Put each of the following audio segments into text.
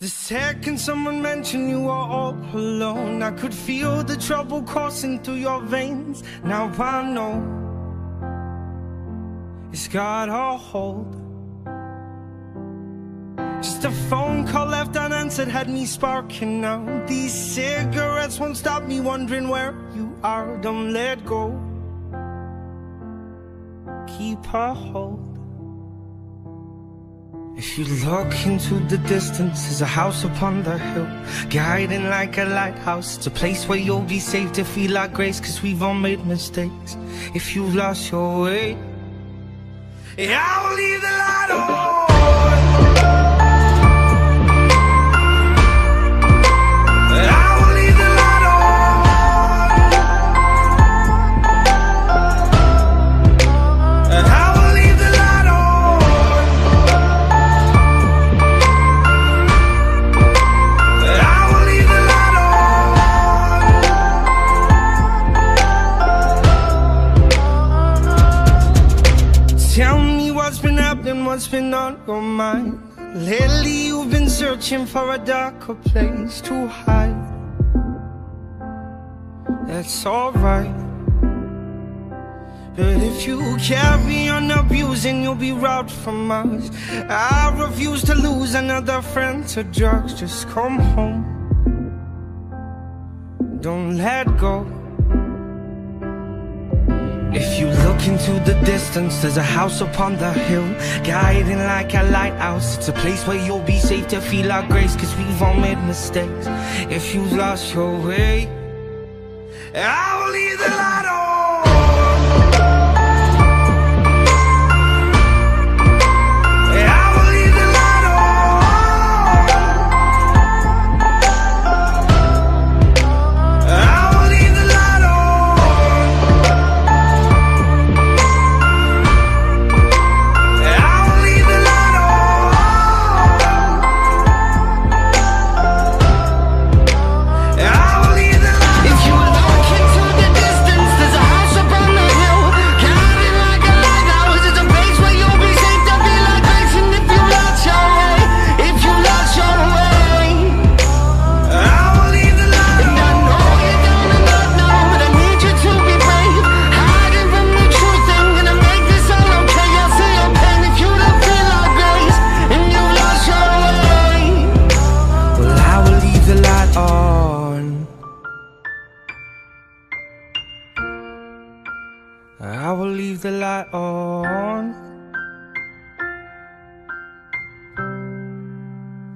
The second someone mentioned you were all alone, I could feel the trouble coursing through your veins. Now I know it's got a hold. Just a phone call left unanswered had me sparking now. These cigarettes won't stop me wondering where you are. Don't let go. Keep a hold. If you look into the distance, there's a house upon the hill, guiding like a lighthouse. It's a place where you'll be safe to feel like grace, cause we've all made mistakes. If you've lost your way, I'll leave the light on. Tell me what's been happening, what's been on your mind. Lately you've been searching for a darker place to hide. That's alright. But if you carry on abusing, you'll be robbed from us. I refuse to lose another friend to drugs. Just come home. Don't let go. If you look into the distance, there's a house upon the hill, guiding like a lighthouse. It's a place where you'll be safe to feel our grace, cause we've all made mistakes. If you've lost your way, I will leave the light on. I will leave the light on.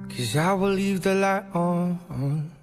Cause I will leave the light on.